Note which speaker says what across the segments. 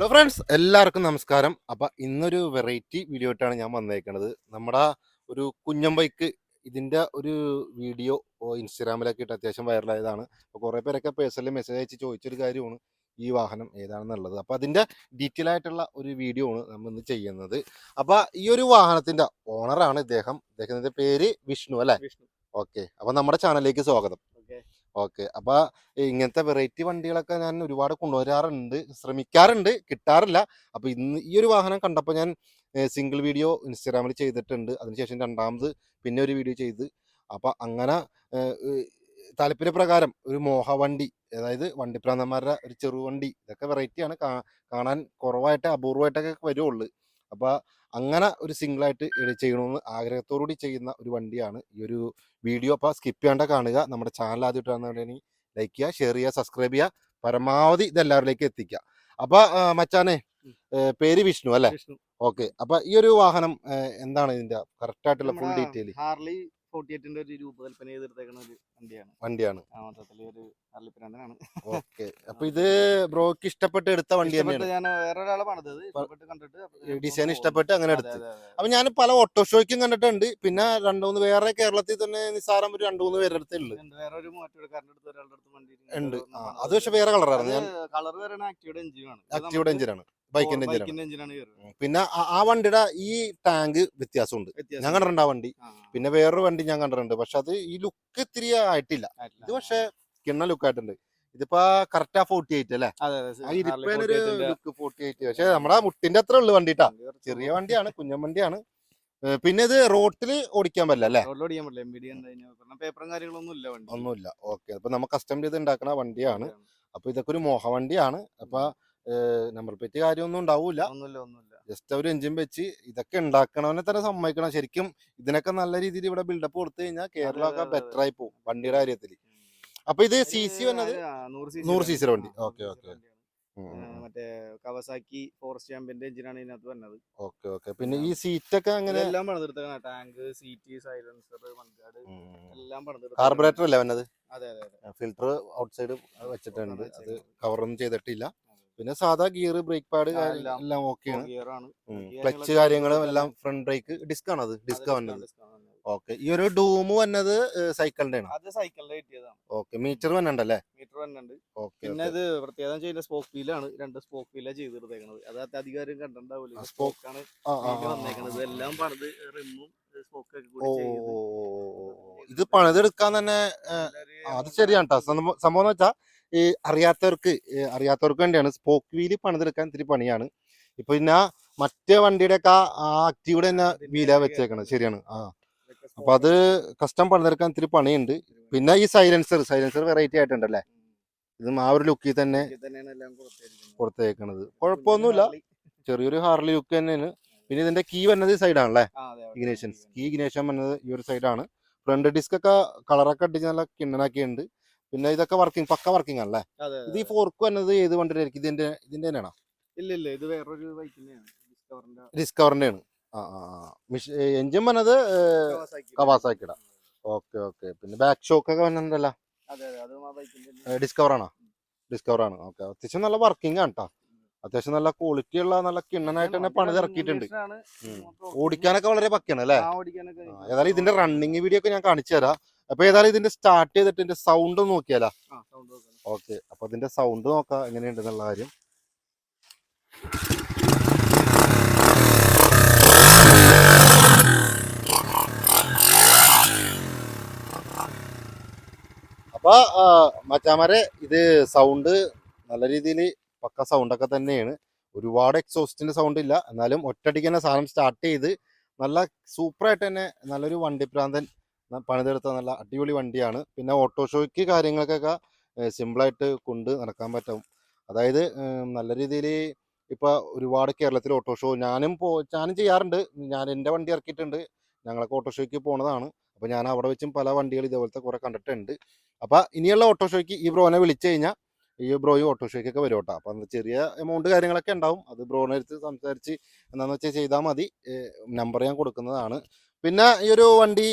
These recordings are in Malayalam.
Speaker 1: ഹലോ ഫ്രണ്ട്സ് എല്ലാവർക്കും നമസ്കാരം. അപ്പൊ ഇന്നൊരു വെറൈറ്റി വീഡിയോ ആയിട്ടാണ് ഞാൻ വന്നേക്കുന്നത് നമ്മുടെ ഒരു കുഞ്ഞൻ ബൈക്ക് ഇതിന്റെ ഒരു വീഡിയോ ഇൻസ്റ്റാഗ്രാമിലൊക്കെ ഇട്ട് അത്യാവശ്യം വൈറലായതാണ് അപ്പോൾ കുറേ പേരൊക്കെ പേഴ്സണലി മെസ്സേജ് അയച്ച് ചോദിച്ചൊരു കാര്യമാണ് ഈ വാഹനം ഏതാണെന്നുള്ളത്. അപ്പോൾ അതിന്റെ ഡീറ്റെയിൽ ആയിട്ടുള്ള ഒരു വീഡിയോ ആണ് നമ്മൾ ഇന്ന് ചെയ്യുന്നത്. അപ്പൊ ഈ ഒരു വാഹനത്തിന്റെ ഓണറാണ് ഇദ്ദേഹം. ഇദ്ദേഹത്തിന്റെ പേര് വിഷ്ണു അല്ലേ?
Speaker 2: വിഷ്ണു.
Speaker 1: ഓക്കെ അപ്പൊ നമ്മുടെ ചാനലിലേക്ക് സ്വാഗതം.
Speaker 2: ഓക്കെ.
Speaker 1: അപ്പൊ ഇങ്ങനത്തെ വെറൈറ്റി വണ്ടികളൊക്കെ ഞാൻ ഒരുപാട് കൊണ്ടുവരാറുണ്ട്. ശ്രമിക്കാറുണ്ട്. കിട്ടാറില്ല. അപ്പൊ ഇന്ന് ഈ ഒരു വാഹനം കണ്ടപ്പോൾ ഞാൻ സിംഗിൾ വീഡിയോ ഇൻസ്റ്റാഗ്രാമിൽ ചെയ്തിട്ടുണ്ട്. അതിനുശേഷം രണ്ടാമത് പിന്നെ ഒരു വീഡിയോ ചെയ്ത്. അപ്പൊ അങ്ങനെ താല്പര്യപ്രകാരം ഒരു മോഹ വണ്ടി അതായത് വണ്ടിപ്രാന്തന്മാരുടെ ഒരു ചെറുവണ്ടി ഇതൊക്കെ വെറൈറ്റിയാണ്. കാണാൻ കുറവായിട്ട് അപൂർവമായിട്ടൊക്കെ വരുള്ളൂ. അപ്പൊ അങ്ങനെ ഒരു സിംഗിൾ ആയിട്ട് ഇത് ചെയ്യണമെന്ന് ആഗ്രഹത്തോടുകൂടി ചെയ്യുന്ന ഒരു വണ്ടിയാണ്. ഈ ഒരു വീഡിയോ അപ്പോൾ സ്കിപ്പ് ചെയ്യേണ്ട കാണുക. നമ്മുടെ ചാനൽ ആദ്യമായിട്ടാണെന്നുണ്ടെങ്കിൽ ലൈക്ക് ചെയ്യുക ഷെയർ ചെയ്യുക സബ്സ്ക്രൈബ് ചെയ്യുക. പരമാവധി ഇത് എല്ലാവരിലേക്ക് എത്തിക്കുക. അപ്പൊ മച്ചാനെ പേര് വിഷ്ണു അല്ലെ? ഓക്കെ. അപ്പൊ ഈ ഒരു വാഹനം എന്താണ് ഇതിന്റെ? കറക്റ്റ് ആയിട്ടുള്ള ഫുൾ ഡീറ്റെയിൽ
Speaker 2: ഹാർലി ഫോർട്ടി എയ്റ്റിന്റെ ഒരു രൂപകൽപ്പന ചെയ്തെടുത്തേക്കുന്ന ഒരു വണ്ടിയാണ്.
Speaker 1: വണ്ടിയാണ്.
Speaker 2: ആ മൊത്തത്തിൽ ഒരു ഹാർലി
Speaker 1: ഓക്കെ. അപ്പൊ ഇത് ബ്രോക്ക് ഇഷ്ടപ്പെട്ട് എടുത്ത വണ്ടി തന്നെയാണ്.
Speaker 2: ഞാൻ പണിതത് ഇഷ്ടപ്പെട്ട് കണ്ടിട്ട്
Speaker 1: ഡിസൈൻ ഇഷ്ടപ്പെട്ട് അങ്ങനെ എടുത്തു. അപ്പൊ ഞാൻ പല ഓട്ടോ ഷോയ്ക്കും കണ്ടിട്ടുണ്ട്. പിന്നെ രണ്ടു മൂന്ന് വേറെ കേരളത്തിൽ തന്നെ നിസ്സാരം ഒരു രണ്ടു മൂന്ന് പേരുടെ അടുത്തേ ഉള്ളു
Speaker 2: ഉണ്ട്. വേറെ ഒരു മോറ്റോടുക്കാരന്റെ അടുത്ത് ഒരാളുടെ അടുത്ത് വണ്ടി
Speaker 1: ഉണ്ട്. അത് പക്ഷെ വേറെ കളറായിരുന്നു ഞാൻ
Speaker 2: കളർ എഞ്ചിനാണ്
Speaker 1: ആക്റ്റീവയുടെ എഞ്ചിനാണ് ബൈക്കിന്റെ എഞ്ചിനാണ്.
Speaker 2: എഞ്ചിനാണ് കയറുന്നത്
Speaker 1: പിന്നെ ആ- ആ വണ്ടിയുടെ ഈ ടാങ്ക് വ്യത്യാസമുണ്ട്. ഞാൻ കണ്ടിട്ടുണ്ട് ആ വണ്ടി. പിന്നെ വേറൊരു വണ്ടി ഞാൻ കണ്ടിട്ടുണ്ട്. പക്ഷെ അത് ഈ ലുക്ക് ഇത്തിരി ആയിട്ടില്ല. ഇത് പക്ഷെ കിണ്ണ ലുക്ക് ആയിട്ടുണ്ട് ഇതിപ്പോ കറക്റ്റ് ആ ഫോർട്ടി എയ്റ്റ് അല്ലേ?
Speaker 2: അതെ അതെ
Speaker 1: ആ
Speaker 2: ഹാർലി
Speaker 1: ഇരിപ്പേനൊരു
Speaker 2: 48
Speaker 1: ലുക്ക് ഫോർട്ടി എയ്റ്റ് പക്ഷെ നമ്മുടെ മുട്ടിന്റെ അത്ര ഉള്ളു വണ്ടിട്ടാ
Speaker 2: വണ്ടി
Speaker 1: ചെറിയ വണ്ടിയാണ് കുഞ്ഞൻ വണ്ടിയാണ്. ഏ, പിന്നെ ഇത് റോട്ടിൽ ഓടിക്കാൻ പറ്റില്ല അല്ലേ?
Speaker 2: റോഡിൽ ഓടിക്കാൻ പറ്റില്ല. എം ബി ഡി എന്താ പേപ്പറും കാര്യങ്ങളൊന്നും ഇല്ല വണ്ടി
Speaker 1: ഒന്നുമില്ല. ഓക്കെ. അപ്പൊ നമ്മൾ കസ്റ്റം ചെയ്ത് ഉണ്ടാക്കുന്ന വണ്ടിയാണ്. അപ്പൊ ഇതൊക്കെ ഒരു മോഹ വണ്ടിയാണ് അപ്പൊ നമ്പർ പ്ലേറ്റ് കാര്യമൊന്നും ഉണ്ടാവൂല.
Speaker 2: ഒന്നുമില്ല ഒന്നുമില്ല.
Speaker 1: ജസ്റ്റ് ഒരു എഞ്ചിൻ വെച്ച് ഇതൊക്കെ ഉണ്ടാക്കണവനെ തന്നെ സമ്മതിക്കണം. ശരിക്കും ഇതിനൊക്കെ നല്ല രീതിയിൽ ഇവിടെ ബിൽഡപ്പ് കൊടുത്തു കഴിഞ്ഞാൽ കേരളം ഒക്കെ. ബെറ്റർ ആയി പോകും വണ്ടിയുടെ കാര്യത്തിൽ അപ്പൊ ഇത് സി സി വന്നത്? നൂറ് സി യുടെ വണ്ടി. Okay, okay.
Speaker 2: മറ്റേ കവസാക്കി ഫോറസ്റ്റ് ചാമ്പ്യന്റെ എഞ്ചിനാണ് ഇതിനകത്ത് വന്നത്.
Speaker 1: Okay okay. പിന്നെ ഈ സീറ്റ് ഒക്കെ അങ്ങനെ
Speaker 2: എല്ലാം പണിതെടുത്തേക്കാണ് ടാങ്ക് സീറ്റ് സൈലൻസർ മൺകാട് എല്ലാം പണിതെടുത്തു
Speaker 1: കാർബറേറ്റർ അല്ലേ വന്നത്?
Speaker 2: അതെ അതെ
Speaker 1: ഫിൽറ്റർ ഔട്ട് സൈഡ് വെച്ചിട്ടുണ്ട്. അത്. കവറൊന്നും ചെയ്തിട്ടില്ല. പിന്നെ സാധാ ഗിയർ ബ്രേക്ക് പാഡ്
Speaker 2: എല്ലാം.
Speaker 1: ഓക്കെയാണ് ക്ലച്ച് കാര്യങ്ങളും എല്ലാം ഫ്രണ്ട് ബ്രേക്ക് ഡിസ്ക് ആണ് അത്. ഡിസ്ക് വന്നത്. ഓക്കെ ഈ ഒരു ഡൂം വന്നത് സൈക്കിളിന്റെ ആണ്
Speaker 2: അത് സൈക്കിളിൽ കിട്ടിയതാണ്.
Speaker 1: ഓക്കെ മീറ്റർ വന്നുണ്ടല്ലേ
Speaker 2: മീറ്റർ വന്നിട്ടുണ്ട്.
Speaker 1: ഓക്കെ
Speaker 2: പിന്നെ ഇത് പ്രത്യേകം ചെയ്യുന്ന സ്പോക്ക് വീലാണ് രണ്ട് സ്പോക്ക് വീലാണ് ചെയ്തെടുത്തേക്കണത് അത് അധികാരം കണ്ടിട്ടുണ്ടാവില്ല. സ്പോക്കാണ് വന്നേക്കണത്
Speaker 1: ആ.
Speaker 2: എല്ലാം പണിത് റിമ്മും സ്പോക്ക് ഒക്കെ കൂടി ചെയ്ത്
Speaker 1: ഓ, ഓ, ഓ, ഓ. ഇത് പണിതെടുക്കാൻ തന്നെ അത് ശരിയാണ് കേട്ടോ സംഭവം സംഭവം എന്ന് വെച്ചാൽ ഈ അറിയാത്തവർക്ക് അറിയാത്തവർക്ക് വേണ്ടിയാണ് സ്പോക്ക് വീൽ പണിതെടുക്കാൻ ഇത്തിരി പണിയാണ്. ഇപ്പൊ പിന്നെ മറ്റേ വണ്ടിയുടെ ഒക്കെ ആ ആക്റ്റീവിടെ തന്നെ വീല വെച്ചേക്കണം. ശരിയാണ്. ആ. അപ്പൊ അത് കസ്റ്റം പണിതെടുക്കാൻ ഇത്തിരി പണിയുണ്ട്. പിന്നെ ഈ സൈലൻസർ സൈലൻസർ വെറൈറ്റി ആയിട്ടുണ്ടല്ലേ? ഇതും ആ ഒരു ലുക്കിൽ തന്നെ
Speaker 2: പുറത്തേക്കണത്.
Speaker 1: കൊടുത്തേക്കണത്. കുഴപ്പമൊന്നുമില്ല. ചെറിയൊരു ഹാർലി ലുക്ക് തന്നെയാണ്. പിന്നെ ഇതിന്റെ കീ വരുന്നത് സൈഡാണല്ലേ
Speaker 2: ആ, അതെ,
Speaker 1: ഇഗ്നേഷൻ കീ ഇഗ്നേഷൻ വരുന്നത്. ഈ ഒരു സൈഡാണ് ഫ്രണ്ട് ഡിസ്ക് ഒക്കെ കളറൊക്കെ അടിച്ച് നല്ല കിണ്ണനാക്കിയുണ്ട് പിന്നെ ഇതൊക്കെ വർക്കിംഗ് പക്ക വർക്കിംഗ് ആണല്ലേ? ഇത് ഈ. ഫോർക്ക് വന്നത് ഏത് വണ്ടിയുടെ ഇതിന്റെ ഇതിന്റെ തന്നെയാണോ?
Speaker 2: ഇല്ല ഇല്ല ഇത് വേറൊരു ബൈക്കിന്റെയാണ് ഡിസ്കവറിന്റെ
Speaker 1: ആണ്. ആ ആ എഞ്ചിൻ വന്നത്
Speaker 2: കവാസാക്കിട
Speaker 1: കവാസാക്കിയുടെ ഓക്കെ ഓക്കെ. പിന്നെ ബാക്ക് ഷോക്ക് ഒക്കെ വന്നിട്ടുണ്ടല്ലോ. ഡിസ്കവർ ആണോ? ഡിസ്കവർ ആണ്. ഓക്കെ. അത്യാവശ്യം നല്ല വർക്കിംഗ് ആണ് കേട്ടോ അത്യാവശ്യം നല്ല ക്വാളിറ്റി ഉള്ള നല്ല കിണ്ണനായിട്ട് തന്നെ പണിത് ഇറക്കിയിട്ടുണ്ട്. ഉം. ഓടിക്കാനൊക്കെ വളരെ പക്കയാണ് അല്ലേ? ഏതായാലും ഇതിന്റെ റണ്ണിങ് വീഡിയോ ഒക്കെ ഞാൻ കാണിച്ചു തരാം. അപ്പൊ ഏതായാലും ഇതിന്റെ സ്റ്റാർട്ട് ചെയ്തിട്ട് ഇതിന്റെ സൗണ്ട് നോക്കിയാലാ. ഓക്കെ അപ്പൊ ഇതിന്റെ സൗണ്ട് നോക്കാം എങ്ങനെയുണ്ടെന്നുള്ള കാര്യം. അപ്പൊ മച്ചാമാരെ ഇത് സൗണ്ട് നല്ല രീതിയിൽ പക്ക സൗണ്ട് ഒക്കെ തന്നെയാണ്. ഒരുപാട് എക്സോസ്റ്റിന്റെ സൗണ്ട് ഇല്ല. എന്നാലും ഒറ്റടിക്ക് തന്നെ സാധനം സ്റ്റാർട്ട് ചെയ്ത് നല്ല സൂപ്പറായിട്ട് തന്നെ നല്ലൊരു വണ്ടി പ്രാന്തൻ ന- പണിതെടുത്ത നല്ല അടിപൊളി വണ്ടിയാണ്. പിന്നെ ഓട്ടോ ഷോയ്ക്ക് കാര്യങ്ങൾക്കൊക്കെ സിമ്പിളായിട്ട് കൊണ്ട് നടക്കാൻ പറ്റും. അതായത് നല്ല രീതിയിൽ ഇപ്പൊ ഒരുപാട് കേരളത്തിൽ ഓട്ടോ ഷോ ഞാനും പോ ഞാനും ചെയ്യാറുണ്ട്. ഞാൻ എന്റെ വണ്ടി ഇറക്കിയിട്ടുണ്ട്. ഞങ്ങളൊക്കെ ഓട്ടോ ഷോയ്ക്ക് പോണതാണ്. അപ്പോൾ ഞാൻ അവിടെ വെച്ചും പല വണ്ടികൾ ഇതേപോലത്തെ കുറേ കണ്ടിട്ടുണ്ട്. അപ്പോൾ ഇനിയുള്ള ഓട്ടോ ഷോയ്ക്ക് ഈ ബ്രോനെ വിളിച്ചു കഴിഞ്ഞാൽ ഈ ബ്രോയും ഓട്ടോ ഷോയ്ക്കൊക്കെ വരും കേട്ടോ അപ്പൊ ചെറിയ എമൗണ്ട് കാര്യങ്ങളൊക്കെ ഉണ്ടാവും. അത് ബ്രോനെ അടുത്ത് സംസാരിച്ച് എന്താണെന്ന് വെച്ചാൽ ചെയ്താൽ മതി. നമ്പർ ഞാൻ കൊടുക്കുന്നതാണ്. പിന്നെ ഈ ഒരു വണ്ടി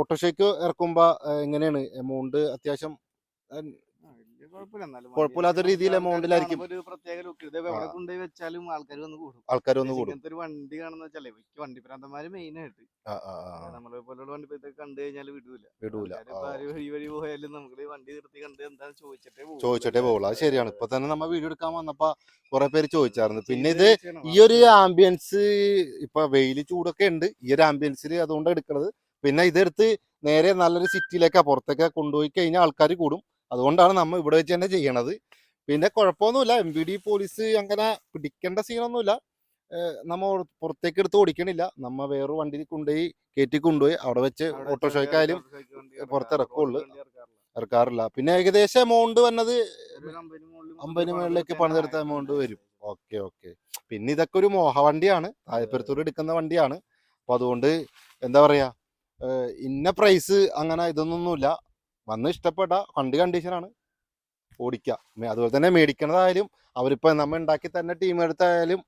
Speaker 1: ഓട്ടോഷയ്ക്ക് ഇറക്കുമ്പോൾ എങ്ങനെയാണ്? എമൗണ്ട് അത്യാവശ്യം കുഴപ്പമില്ലാത്ത രീതിയിൽ
Speaker 2: എമൗണ്ടിലായിരിക്കും ഒരു പ്രത്യേക ലുക്ക് ഇത് എവിടെ. കൊണ്ടുപോയി വെച്ചാലും ആൾക്കാർ വന്ന് കൂടും.
Speaker 1: ആൾക്കാർ
Speaker 2: വന്ന്
Speaker 1: കൂടും.
Speaker 2: ഇങ്ങനത്തെ ഒരു വണ്ടി കാണുന്ന വെച്ചാൽ എനിക്ക് വണ്ടി പ്രാന്തന്മാര് മെയിൻ ആയിട്ട്. നമ്മളെ പോലുള്ള വണ്ടി ഇതൊക്കെ കണ്ടു കഴിഞ്ഞാൽ വിടൂല.
Speaker 1: വിടൂല.
Speaker 2: വഴി വഴി പോയാലും നമുക്ക് വണ്ടി നിർത്തി കണ്ട് എന്താ ചോദിച്ചിട്ടേ.
Speaker 1: ചോദിച്ചിട്ടേ പോകുള്ളൂ അത് ശരിയാണ്. ഇപ്പൊ തന്നെ നമ്മ വീഡിയോ എടുക്കാൻ വന്നപ്പോ കുറെ പേര് ചോദിച്ചായിരുന്നു. പിന്നെ ഇത് ഈ ഒരു ആംബിയൻസ് ഇപ്പൊ വെയിൽ ചൂടൊക്കെ ഉണ്ട്. ഈ ഒരു ആംബിയൻസിൽ അതുകൊണ്ട് എടുക്കുന്നത് പിന്നെ ഇതെടുത്ത് നേരെ നല്ലൊരു സിറ്റിയിലേക്ക് പുറത്തേക്ക് കൊണ്ടുപോയി കഴിഞ്ഞാൽ ആൾക്കാർ കൂടും. അതുകൊണ്ടാണ് നമ്മൾ ഇവിടെ വെച്ച് തന്നെ ചെയ്യണത്. പിന്നെ കുഴപ്പമൊന്നുമില്ല. എം ബി ഡി പോലീസ് അങ്ങനെ പിടിക്കേണ്ട സീനൊന്നുമില്ല. നമ്മൾ നമ്മ പുറത്തേക്ക് എടുത്ത് ഓടിക്കണില്ല. നമ്മ വേറെ വണ്ടി കൊണ്ടുപോയി കയറ്റി കൊണ്ടുപോയി അവിടെ വെച്ച് ഓട്ടോഷോയ്ക്കായാലും പുറത്തിറക്കുള്ളൂ.
Speaker 2: ഇറക്കാറില്ല.
Speaker 1: പിന്നെ ഏകദേശം എമൗണ്ട് വന്നത്
Speaker 2: അമ്പതിന്
Speaker 1: മുകളിലേക്ക് പണിതെടുത്ത എമൗണ്ട് വരും. Okay okay. പിന്നെ ഇതൊക്കെ ഒരു മോഹ വണ്ടിയാണ് താഴെപ്പുരത്തൂർ എടുക്കുന്ന വണ്ടിയാണ്. അപ്പൊ അതുകൊണ്ട് എന്താ പറയാ ഇന്ന പ്രൈസ് അങ്ങനെ ഇതൊന്നൊന്നുമില്ല. വന്ന് ഇഷ്ടപ്പെട്ട ഫണ്ട് കണ്ടീഷനാണ് ഓടിക്കുക അതുപോലെ തന്നെ മേടിക്കണതായാലും അവരിപ്പോൾ നമ്മൾ ഉണ്ടാക്കി തന്നെ ടീം എടുത്തായാലും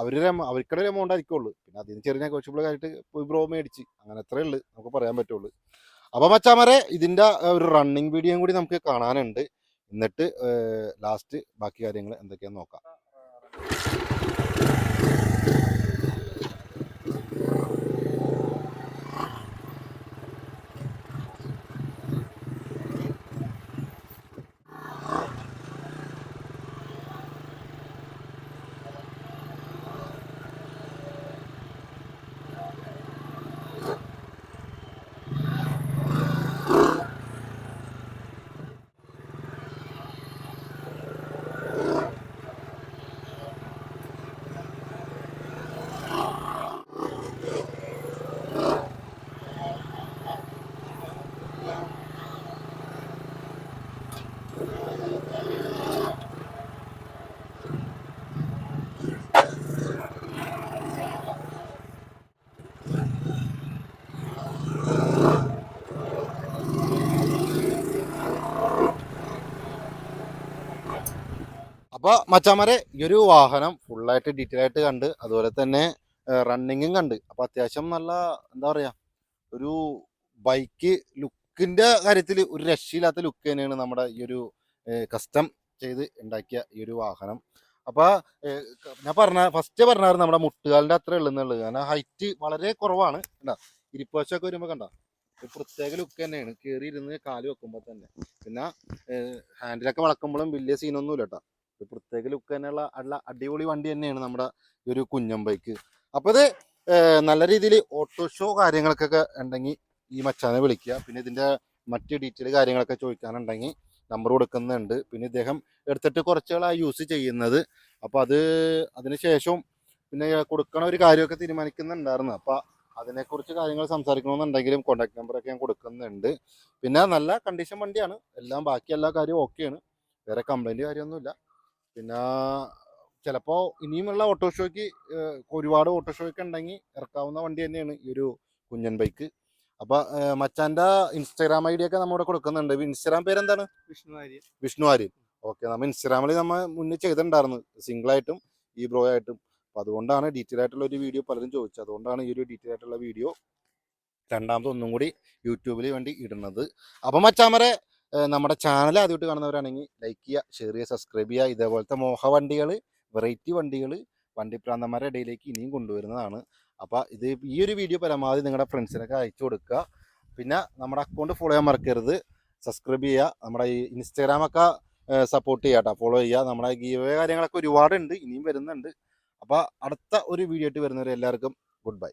Speaker 1: അവരുടെ അവർക്കുടെ ഒരു എമൗണ്ട് ആയിരിക്കുള്ളൂ. പിന്നെ അതിന് ചെറിയ നെഗോഷ്യബിൾ ആയിട്ട് ബ്രോ മേടിച്ച്. അങ്ങനെ അത്രേ ഉള്ളു നമുക്ക് പറയാൻ പറ്റുള്ളൂ. അപ്പോൾ മച്ചാമരെ ഇതിന്റെ ഒരു റണ്ണിങ് വീഡിയോയും കൂടി നമുക്ക് കാണാനുണ്ട്. എന്നിട്ട് ലാസ്റ്റ് ബാക്കി കാര്യങ്ങൾ എന്തൊക്കെയാന്ന് നോക്കാം. അപ്പൊ മച്ചാമരെ ഈ ഒരു വാഹനം ഫുള്ളായിട്ട് ഡീറ്റെയിൽ ആയിട്ട് കണ്ട് അതുപോലെ തന്നെ റണ്ണിങ്ങും കണ്ട്. അപ്പൊ അത്യാവശ്യം നല്ല എന്താ പറയാ ഒരു ബൈക്ക് ലുക്കിന്റെ കാര്യത്തിൽ ഒരു രക്ഷയില്ലാത്ത ലുക്ക് തന്നെയാണ് നമ്മുടെ ഈ ഒരു കസ്റ്റം ചെയ്ത് ഉണ്ടാക്കിയ ഈ ഒരു വാഹനം. അപ്പൊ ഞാൻ പറഞ്ഞ ഫസ്റ്റ് പറഞ്ഞായിരുന്നു നമ്മുടെ മുട്ടുകാലിന്റെ അത്ര ഉള്ളെന്നുള്ളത് കാരണം ഹൈറ്റ് വളരെ കുറവാണ്. കണ്ടാ? ഇരിപ്പശമൊക്കെ വരുമ്പോൾ കണ്ട? ഒരു പ്രത്യേക ലുക്ക് തന്നെയാണ്. കയറി ഇരുന്ന് കാൽ വെക്കുമ്പോൾ തന്നെ. പിന്നെ ഹാൻഡിലൊക്കെ വളക്കുമ്പോഴും വലിയ സീനൊന്നും ഇല്ല കേട്ടോ. ഒരു പ്രത്യേക ലുക്ക് തന്നെയുള്ള ഉള്ള അടിപൊളി വണ്ടി തന്നെയാണ് നമ്മുടെ ഈ ഒരു കുഞ്ഞൻ ബൈക്ക് അപ്പോൾ ഇത് നല്ല രീതിയിൽ ഓട്ടോ ഷോ കാര്യങ്ങൾക്കൊക്കെ ഉണ്ടെങ്കിൽ ഈ മച്ചാനെ വിളിക്കുക. പിന്നെ ഇതിന്റെ മറ്റ് ഡീറ്റെയിൽ കാര്യങ്ങളൊക്കെ ചോദിക്കാനുണ്ടെങ്കിൽ നമ്പർ കൊടുക്കുന്നുണ്ട്. പിന്നെ ഇദ്ദേഹം എടുത്തിട്ട് കുറച്ചുകളാണ് യൂസ് ചെയ്യുന്നത്. അപ്പോൾ അത് അതിന് ശേഷവും പിന്നെ കൊടുക്കണ ഒരു കാര്യമൊക്കെ തീരുമാനിക്കുന്നുണ്ടായിരുന്നു. അപ്പോൾ അതിനെക്കുറിച്ച് കാര്യങ്ങൾ സംസാരിക്കണമെന്നുണ്ടെങ്കിലും കോൺടാക്ട് നമ്പറൊക്കെ ഞാൻ കൊടുക്കുന്നുണ്ട്. പിന്നെ നല്ല കണ്ടീഷൻ വണ്ടിയാണ്. എല്ലാം ബാക്കി എല്ലാ കാര്യവും ഓക്കെയാണ് വേറെ കംപ്ലൈന്റ് കാര്യമൊന്നുമില്ല. പിന്നെ ചിലപ്പോൾ ഇനിയുമുള്ള ഓട്ടോഷോയ്ക്ക് ഒരുപാട് ഓട്ടോഷോയ്ക്ക് ഉണ്ടെങ്കിൽ ഇറക്കാവുന്ന വണ്ടി തന്നെയാണ് ഈ ഒരു കുഞ്ഞൻ ബൈക്ക് അപ്പോൾ മച്ചാന്റെ ഇൻസ്റ്റാഗ്രാം ഐ ഡി ഒക്കെ നമ്മുടെ കൊടുക്കുന്നുണ്ട്. ഇൻസ്റ്റാഗ്രാം പേരെന്താണ്
Speaker 2: വിഷ്ണു ആര്യൻ
Speaker 1: വിഷ്ണു ആര്യൻ ഓക്കെ നമ്മൾ ഇൻസ്റ്റാഗ്രാമിൽ നമ്മൾ മുന്നേ ചെയ്തിട്ടുണ്ടായിരുന്നു. സിംഗിൾ ആയിട്ടും ഈ ബ്രോ ആയിട്ടും. അപ്പോൾ അതുകൊണ്ടാണ് ഡീറ്റെയിൽ ആയിട്ടുള്ള ഒരു വീഡിയോ പലരും ചോദിച്ചത്. അതുകൊണ്ടാണ് ഈ ഒരു ഡീറ്റെയിൽ ആയിട്ടുള്ള വീഡിയോ രണ്ടാമത് ഒന്നും കൂടി യൂട്യൂബിൽ വേണ്ടി ഇടുന്നത്. അപ്പം മച്ചാമരെ നമ്മുടെ ചാനൽ ആദ്യമായിട്ട് കാണുന്നവരാണെങ്കിൽ ലൈക്ക് ചെയ്യുക ഷെയർ ചെയ്യുക സബ്സ്ക്രൈബ് ചെയ്യുക. ഇതേപോലത്തെ മോഹ വണ്ടികൾ വെറൈറ്റി വണ്ടികൾ വണ്ടിപ്രാന്തന്മാരുടെ ഇടയിലേക്ക് ഇനിയും കൊണ്ടുവരുന്നതാണ്. അപ്പോൾ ഇത് ഈ ഒരു വീഡിയോ പരമാവധി നിങ്ങളുടെ ഫ്രണ്ട്സിനൊക്കെ അയച്ചു കൊടുക്കുക. പിന്നെ നമ്മുടെ അക്കൗണ്ട് ഫോളോ ചെയ്യാൻ മറക്കരുത്. സബ്സ്ക്രൈബ് ചെയ്യുക. നമ്മുടെ ഈ ഇൻസ്റ്റാഗ്രാമൊക്കെ സപ്പോർട്ട് ചെയ്യുക കേട്ടോ ഫോളോ ചെയ്യുക. നമ്മുടെ ഗീവേ കാര്യങ്ങളൊക്കെ ഒരുപാടുണ്ട്. ഇനിയും വരുന്നുണ്ട്. അപ്പോൾ അടുത്ത ഒരു വീഡിയോ ആയിട്ട് വരുന്നവരെ എല്ലാവർക്കും ഗുഡ് ബൈ